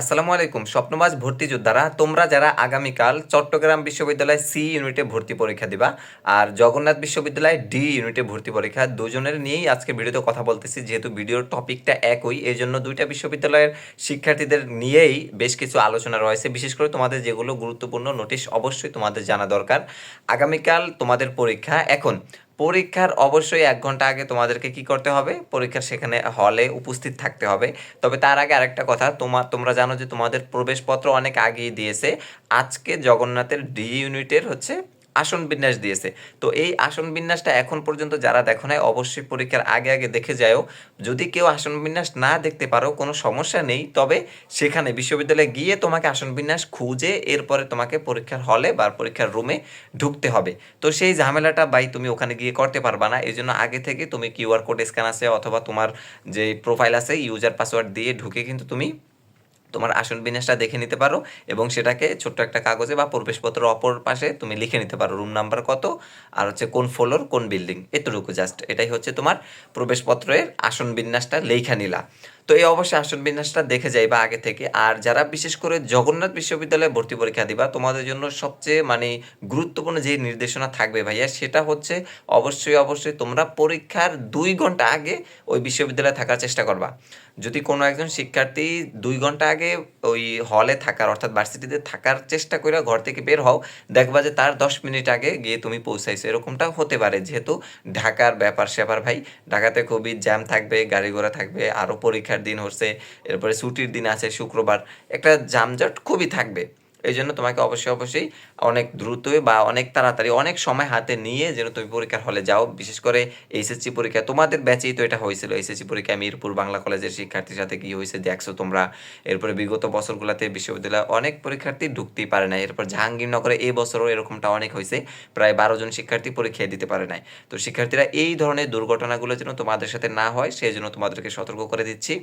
আসসালামু আলাইকুম স্বপ্নবাজ ভর্তি যোদ্ধারা, তোমরা যারা আগামীকাল চট্টগ্রাম বিশ্ববিদ্যালয় সি ইউনিটে ভর্তি পরীক্ষা দিবা আর জগন্নাথ বিশ্ববিদ্যালয় ডি ইউনিটে ভর্তি পরীক্ষা, দুজনের নিয়েই আজকে ভিডিওতে কথা বলতেছি। যেহেতু ভিডিওর টপিকটা একই এই জন্য দুইটা বিশ্ববিদ্যালয়ের শিক্ষার্থীদের নিয়েই বেশ কিছু আলোচনা রয়েছে। বিশেষ করে তোমাদের যেগুলো গুরুত্বপূর্ণ নোটিশ অবশ্যই তোমাদের জানা দরকার। আগামীকাল তোমাদের পরীক্ষা। এখন পরীক্ষার অবশ্যই এক ঘণ্টা আগে তোমাদেরকে কি করতে হবে? পরীক্ষার সেখানে হলে উপস্থিত থাকতে হবে। তবে তার আগে আরেকটা কথা তোমার তোমরা জানো যে তোমাদের প্রবেশপত্র অনেক আগেই দিয়েছে। আজকে জগন্নাথের ডি ইউনিটের হচ্ছে আসন বিন্যাস দিয়েছে। তো এই আসন বিন্যাসটা এখন পর্যন্ত যারা দেখো নাই, অবশ্যই পরীক্ষার আগে আগে দেখে যাও যদি কেউ আসন বিন্যাস না দেখতে পারো, কোনো সমস্যা নেই। তবে সেখানে বিশ্ববিদ্যালয়ে গিয়ে তোমাকে আসন বিন্যাস খুঁজে এরপরে তোমাকে পরীক্ষার হলে বা পরীক্ষার রুমে ঢুকতে হবে। তো সেই ঝামেলাটা বাই তুমি ওখানে গিয়ে করতে পারবা না। এই জন্য আগে থেকে তুমি কিউআর কোড স্ক্যান আছে অথবা তোমার যে প্রোফাইল আছে ইউজার পাসওয়ার্ড দিয়ে ঢুকে কিন্তু তুমি তোমার আসন বিন্যাসটা দেখে নিতে পারো এবং সেটাকে ছোট্ট একটা কাগজে বা প্রবেশপত্র অপর পাশে তুমি লিখে নিতে পারো রুম নাম্বার কত আর হচ্ছে কোন ফ্লোর কোন বিল্ডিং এতটুকু জাস্ট এটাই হচ্ছে তোমার প্রবেশপত্রের আসন বিন্যাসটা লেখা নিলা। তো এই অবশ্যই আসন বিন্যাসটা দেখে যাইবা আগে থেকে। আর যারা বিশেষ করে জগন্নাথ বিশ্ববিদ্যালয়ে ভর্তি পরীক্ষা দিবা, তোমাদের জন্য সবচেয়ে মানে গুরুত্বপূর্ণ যে নির্দেশনা থাকবে ভাইয়া, সেটা হচ্ছে অবশ্যই অবশ্যই তোমরা পরীক্ষার দুই ঘণ্টা আগে ওই বিশ্ববিদ্যালয়ে থাকার চেষ্টা করবা। যদি কোনো একজন শিক্ষার্থী দুই ঘণ্টা আগে ওই হলে থাকার, অর্থাৎ ভার্সিটিতে থাকার চেষ্টা করে ঘর থেকে বের হও, দেখবা যে তার দশ মিনিট আগে গিয়ে তুমি পৌঁছাইছো। এরকমটাও হতে পারে, যেহেতু ঢাকার ব্যাপার স্যাপার ভাই, ঢাকাতে খুবই জ্যাম থাকবে, গাড়ি ঘোড়া থাকবে আরও পরীক্ষার দিন হচ্ছে এরপরে ছুটির দিন আছে শুক্রবার। একটা যানজট খুবই থাকবে। এই জন্য তোমাকে অবশ্যই অবশ্যই অনেক দ্রুতই বা অনেক তাড়াতাড়ি, অনেক সময় হাতে নিয়ে যেন তুমি পরীক্ষার হলে যাও। বিশেষ করে এইচএসসি পরীক্ষা, তোমাদের ব্যাচেই তো এটা হয়েছিল। এইচএসসি পরীক্ষা মিরপুর বাংলা কলেজের শিক্ষার্থীর সাথে কি হয়েছে দেখছ তোমরা। এরপরে বিগত বছরগুলোতে বিশ্ববিদ্যালয়ে অনেক পরীক্ষার্থী ঢুকতেই পারে না এরপর জাহাঙ্গীরনগরে এই বছরও এরকমটা অনেক হয়েছে। প্রায় বারো জন শিক্ষার্থী পরীক্ষা দিতে পারে নাই। তো শিক্ষার্থীরা এই ধরনের দুর্ঘটনাগুলো যেন তোমাদের সাথে না হয় সেই জন্য তোমাদেরকে সতর্ক করে দিচ্ছি।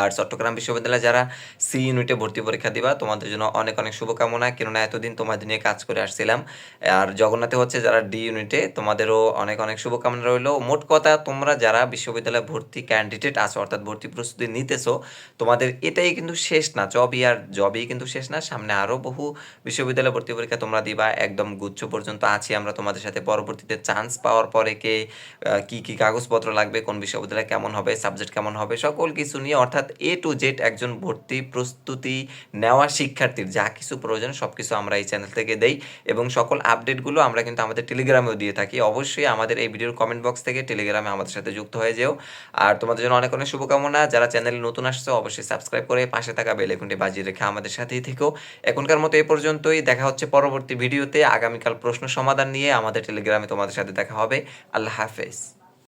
আর চট্টগ্রাম বিশ্ববিদ্যালয়ে যারা সি ইউনিটে ভর্তি পরীক্ষা দিবা, তোমাদের জন্য অনেক অনেক শুভকামনা। কেননা এতদিন তোমাদের নিয়ে কাজ করে আসছিলাম। আর জগন্নাথে হচ্ছে যারা ডি ইউনিটে, তোমাদেরও অনেক অনেক শুভকামনা রইল। মোট কথা, তোমরা যারা বিশ্ববিদ্যালয়ে ভর্তি ক্যান্ডিডেট আছো, অর্থাৎ ভর্তি প্রস্তুতি নিতেছো, তোমাদের এটাই কিন্তু শেষ না। জবই আর জবই কিন্তু শেষ না। সামনে আরও বহু বিশ্ববিদ্যালয়ে ভর্তি পরীক্ষা তোমরা দিবা। একদম গুচ্ছ পর্যন্ত আছি আমরা তোমাদের সাথে। পরবর্তীতে চান্স পাওয়ার পরে কী কি কি কাগজপত্র লাগবে, কোন বিশ্ববিদ্যালয় কেমন হবে সাবজেক্ট কেমন হবে, সকল কিছু নিয়ে, অর্থাৎ এ টু জেড একজন ভর্তি প্রস্তুতি নেওয়া শিক্ষার্থীর যা কিছু প্রয়োজন সব কিছু আমরা এই চ্যানেল থেকে দেই এবং সকল আপডেটগুলো আমরা কিন্তু আমাদের টেলিগ্রামেও দিয়ে থাকি। অবশ্যই আমাদের এই ভিডিওর কমেন্ট বক্স থেকে টেলিগ্রামে আমাদের সাথে যুক্ত হয়ে যেও। আর তোমাদের জন্য অনেক অনেক শুভকামনা। যারা চ্যানেলে নতুন আসছো, অবশ্যই সাবস্ক্রাইব করে পাশে থাকা বেল বাজিয়ে রেখে আমাদের সাথেই থেকো। এখনকার মতো এই পর্যন্তই। দেখা হচ্ছে পরবর্তী ভিডিওতে। আগামীকাল প্রশ্ন সমাধান নিয়ে আমাদের টেলিগ্রামে তোমাদের সাথে দেখা হবে। আল্লাহ হাফেজ।